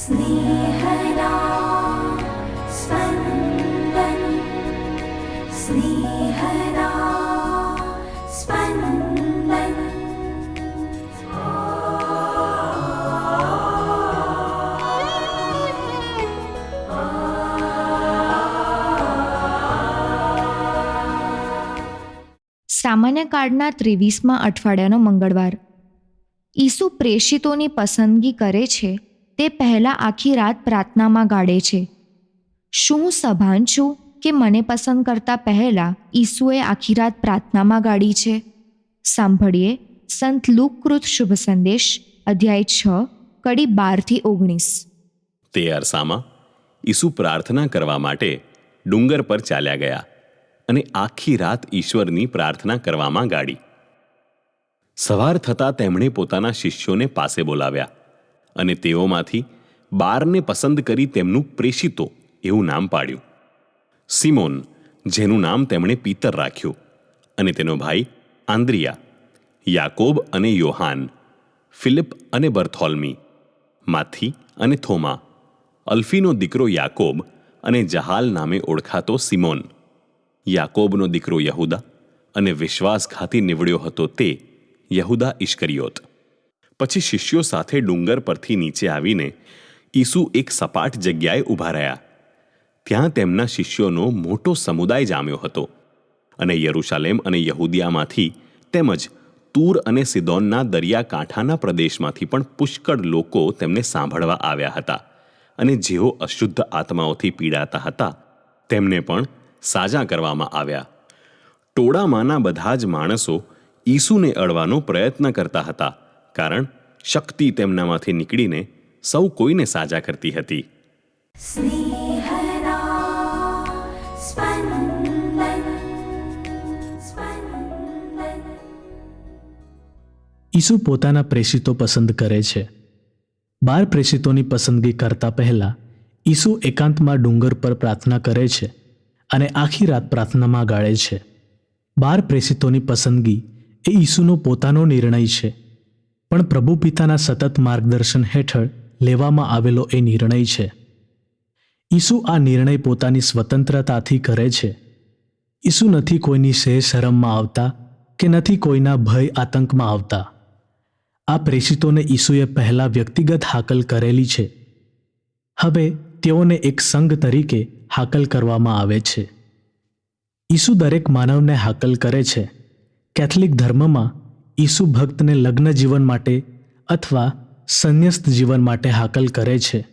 स्नेहदा स्पन्दन् स्नेहदा स्पन्दन् સામાન્ય કાળના ત્રેવીસમાં અઠવાડિયાનો મંગળવાર ઈસુ પ્રેષિતોની પસંદગી કરે છે તે પહેલાં આખી રાત પ્રાર્થનામાં ગાળે છે. શું હું સભાન છું કે મને પસંદ કરતા પહેલાં ઈસુએ આખી રાત પ્રાર્થનામાં ગાળી છે? સાંભળીએ સંત લુકકૃત શુભ સંદેશ, અધ્યાય છ, કડી બારથી ઓગણીસ. તે અરસામાં ઈસુ પ્રાર્થના કરવા માટે ડુંગર પર ચાલ્યા ગયા અને આખી રાત ઈશ્વરની પ્રાર્થના કરવામાં ગાડી સવાર થતાં તેમણે પોતાના શિષ્યોને પાસે બોલાવ્યા. અને તેઓમાંથી બારને પસંદ કરી તેમનું પ્રેષિતો એવું નામ પાડ્યું. સિમોન, જેનું નામ તેમણે પિતર રાખ્યું અને તેનો ભાઈ આંદ્રિયા, યાકોબ અને યોહાન, ફિલિપ અને બર્થોલ્મી, માથી અને થોમા, અલ્ફીનો દીકરો યાકોબ અને જહાલ નામે ઓળખાતો સિમોન. યાકોબનો દીકરો યહુદા અને વિશ્વાસઘાતી નીવડ્યો હતો તે યહુદા ઇશ્કરિયોત પછી શિષ્યો સાથે ડુંગર પરથી નીચે આવીને ઈસુ એક સપાટ જગ્યાએ ઊભા રહ્યા. ત્યાં તેમના શિષ્યોનો મોટો સમુદાય જામ્યો હતો અને યરૂશાલેમ અને યહૂદિયામાંથી તેમજ તૂર અને સિદોનના દરિયાકાંઠાના પ્રદેશમાંથી પણ પુષ્કળ લોકો તેમને સાંભળવા આવ્યા હતા અને જેઓ અશુદ્ધ આત્માઓથી પીડાતા હતા તેમને પણ સાજા કરવામાં આવ્યા. ટોળામાંના બધા જ માણસો ઈસુને અડવાનો પ્રયત્ન કરતા હતા કારણ શક્તિ તેમનામાંથી નીકળીને સૌ કોઈને સાજા કરતી હતી. ઈસુ પોતાના પ્રેષિતો પસંદ કરે છે. બાર પ્રેષિતોની પસંદગી કરતા પહેલા ઈસુ એકાંતમાં ડુંગર પર પ્રાર્થના કરે છે અને આખી રાત પ્રાર્થનામાં ગાળે છે. બાર પ્રેષિતોની પસંદગી એ ઈસુનો પોતાનો નિર્ણય છે. પણ પ્રભુ પિતાના સતત માર્ગદર્શન હેઠળ લેવામાં આવેલો એ નિર્ણય છે. ઈસુ આ નિર્ણય પોતાની સ્વતંત્રતાથી કરે છે. ઈસુ નથી કોઈની સેહ શરમમાં આવતા કે નથી કોઈના ભય આતંકમાં આવતા. આ પ્રેષિતોને ઈસુએ પહેલાં વ્યક્તિગત હાકલ કરેલી છે. હવે તેઓને એક સંઘ તરીકે હાકલ કરવામાં આવે છે. ઈસુ દરેક માનવને હાકલ કરે છે. કેથલિક ધર્મમાં ઈસુ ભક્તને લગ્ન જીવન માટે અથવા સંન્યસ્ત જીવન માટે હાકલ કરે છે.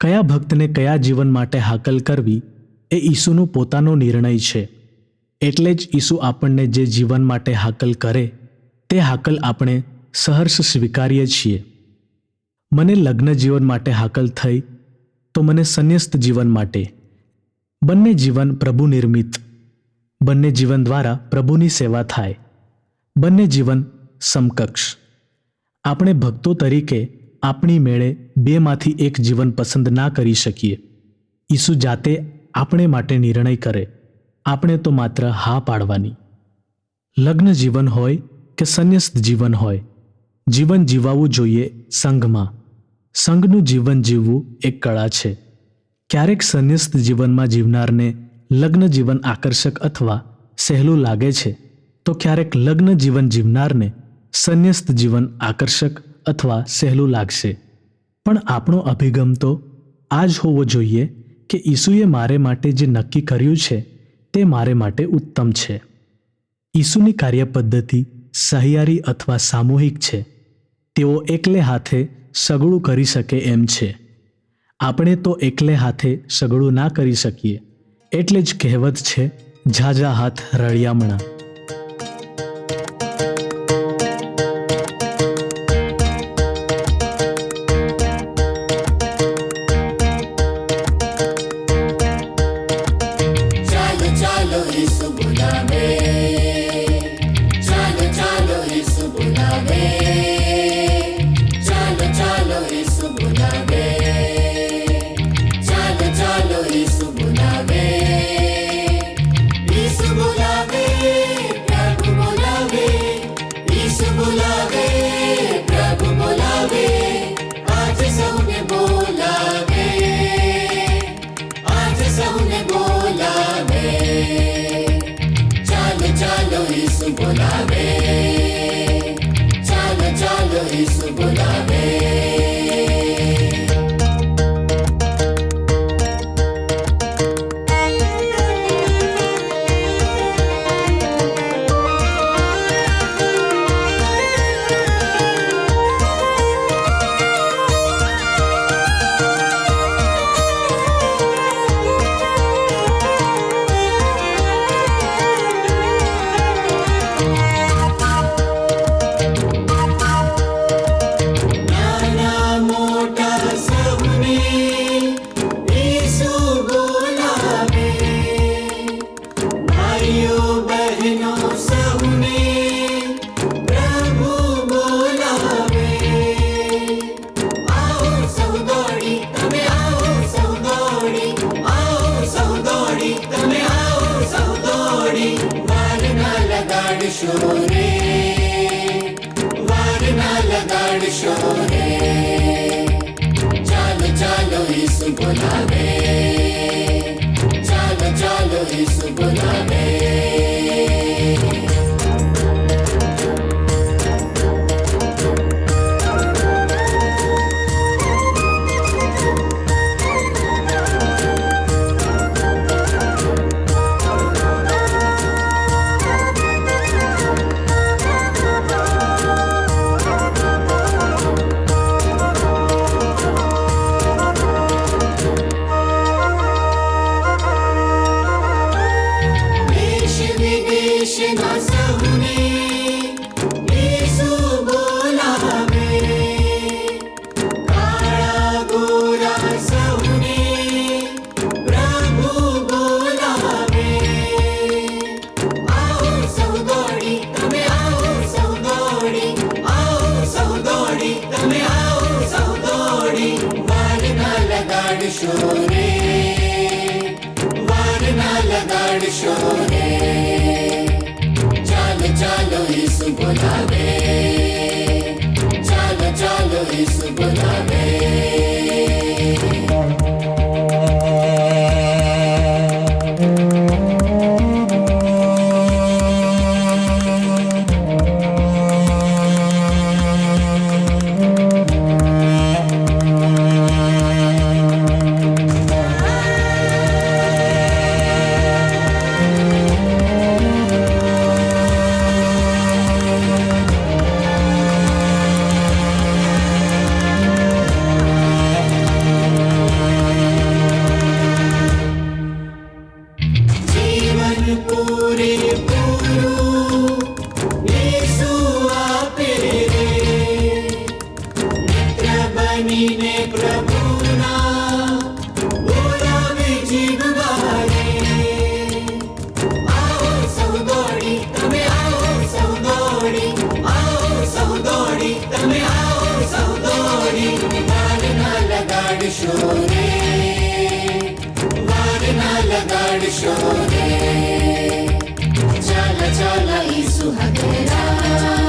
કયા ભક્તને કયા જીવન માટે હાકલ કરવી એ ઈસુનો પોતાનો નિર્ણય છે. એટલે જ ઈસુ આપણને જે જીવન માટે હાકલ કરે તે હાકલ આપણે સહર્ષ સ્વીકારીએ છીએ. મને લગ્ન જીવન માટે હાકલ થઈ તો મને સંન્યસ્ત જીવન માટે. બંને જીવન પ્રભુ નિર્મિત. બંને જીવન દ્વારા પ્રભુની સેવા થાય. બંને જીવન સમકક્ષ. આપણે ભક્તો તરીકે આપણી મેળે બેમાંથી એક જીવન પસંદ ના કરી શકીએ. ઈસુ જાતે આપણે માટે નિર્ણય કરે. આપણે તો માત્ર હા પાડવાની. લગ્ન જીવન હોય કે સંન્યસ્ત જીવન હોય, જીવન જીવાવું જોઈએ સંઘમાં. સંઘનું જીવન જીવવું એક કળા છે. ક્યારેક સંન્યસ્ત જીવનમાં જીવનારને લગ્ન જીવન આકર્ષક અથવા સહેલું લાગે છે. તો ક્યારેક લગ્ન જીવન જીવનારને સંન્યસ્ત જીવન આકર્ષક અથવા સહેલું લાગશે. પણ આપણો અભિગમ તો આ જ હોવો જોઈએ કે ઈસુએ મારે માટે જે નક્કી કર્યું છે તે મારે માટે ઉત્તમ છે. ઈસુની કાર્યપદ્ધતિ સહિયારી અથવા સામૂહિક છે. તેઓ એકલે હાથે સગળું કરી શકે એમ છે. આપણે તો એકલે હાથે સગળું ના કરી શકીએ. એટલે જ કહેવત છે, ઝાઝા હાથ રળિયામણા. ચાલો Isso લગાડશો રે વાર ના લગાડશો રે ચાલો ચાલો ઈસુ બોલાવે ચાલો ચાલો ઈસુ બોલાવે લગાડશો રે ચાલો ચાલો ઈસુ બોલાવે ચાલો ચાલો ઈસુ બનીને પ્રભુના બોલાવે જીવવારે આવો સૌ દોડી તમે આવો સૌ દોડી આવો સૌ દોડી વાર વાર ચાલો ચાલો ઈસુ હકરા